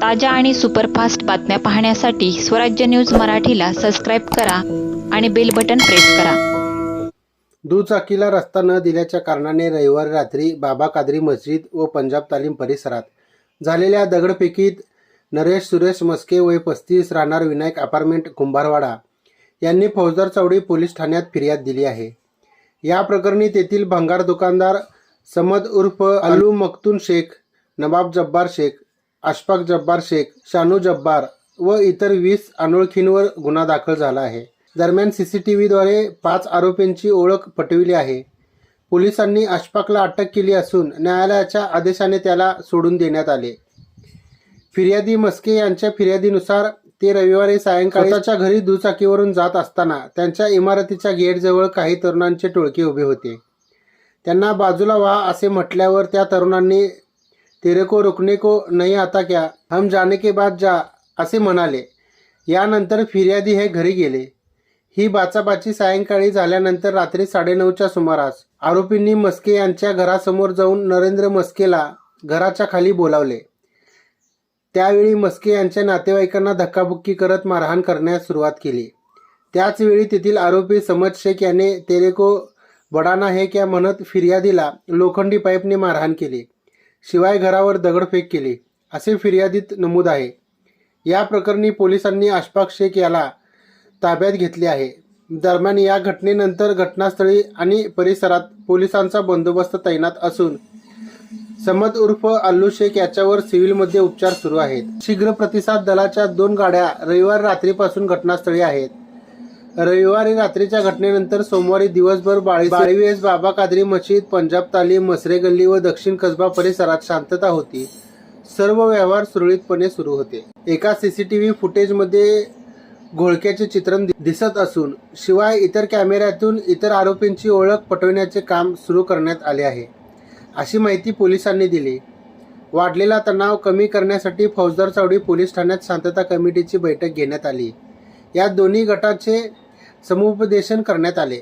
ताज्या आणि सुपरफास्ट बातम्या पाहण्यासाठी स्वराज्य न्यूज मराठीला सबस्क्राईब करा आणि बेल बटन प्रेस करा. दुचाकीला रस्ता न दिल्याच्या कारणाने रविवारी रात्री बाबा कादरी मस्जिद व पंजाब तालीम परिसरात झालेल्या दगडफेकीत नरेश सुरेश मस्के वय पस्तीस राहणार विनायक अपार्टमेंट कुंभारवाडा यांनी फौजदार चौडी पोलीस ठाण्यात फिर्याद दिली आहे. या प्रकरणी तेथील भंगार दुकानदार समद उर्फ अलू मक्तून शेख नवाब जब्बार शेख अशफाक जब्बार शेख शानू जब्बार व इतर वीस अनोळखींवर गुन्हा दाखल झाला आहे. दरम्यान सीसीटीव्हीद्वारे पाच आरोपींची ओळख पटविली आहे. पोलिसांनी अशफाकला अटक केली असून न्यायालयाच्या आदेशाने त्याला सोडून देण्यात आले. फिर्यादी मस्के यांच्या फिर्यादीनुसार ते रविवारी सायंकाळी स्वतःच्या घरी दुचाकीवरून जात असताना त्यांच्या इमारतीच्या गेटजवळ काही तरुणांचे टोळके उभे होते. त्यांना बाजूला व्हा असे म्हटल्यावर त्या तरुणांनी तेरे को रुकने को नहीं आता क्या? हम जाने के बाद जा असे म्हणाले. यानंतर फिर्यादी हे घरी गेले. ही बाचाबाची सायंकाळी झाल्यानंतर रात्री साडेनऊच्या सुमारास आरोपींनी मस्के यांच्या घरासमोर जाऊन नरेंद्र मस्केला घराच्या खाली बोलावले. त्यावेळी मस्के यांच्या नातेवाईकांना धक्काबुक्की करत मारहाण करण्यास सुरुवात केली. त्याचवेळी तेथील आरोपी समज शेख याने तेरेको बडाना हे क्या? म्हणत फिर्यादीला लोखंडी पाईपने मारहाण केली. शिवाय घरावर दगडफेक केली असे फिर्यादीत नमूद आहे. या प्रकरणी पोलिसांनी अशफाक शेख याला ताब्यात घेतले आहे. दरम्यान या घटनेनंतर घटनास्थळी आणि परिसरात पोलिसांचा बंदोबस्त तैनात असून समद उर्फ अल्लू शेख याच्यावर सिव्हिलमध्ये उपचार सुरू आहेत. शीघ्र प्रतिसाद दलाच्या दोन गाड्या रविवार रात्रीपासून घटनास्थळी आहेत. रविवारी रात्रीच्या घटनेनंतर सोमवारी दिवसभर बाळी बाळीवेस बाबा कादरी मशीद पंजाब तालीम मसरे गल्ली व दक्षिण कसबा परिसरात शांतता होती. सर्व व्यवहार सुरळीतपणे सुरू होते. एका सीसीटीव्ही फुटेजमध्ये घोळक्याचे चित्रण दिसत असून शिवाय इतर कॅमेऱ्यातून इतर आरोपींची ओळख पटवण्याचे काम सुरू करण्यात आले आहे. अशी माहिती पोलिसांनी दिली. वाढलेला तणाव कमी करण्यासाठी फौजदार चावडी पोलीस ठाण्यात शांतता कमिटीची बैठक घेण्यात आली. या दोन्ही गटाचे समुपदेशन करण्यात आले.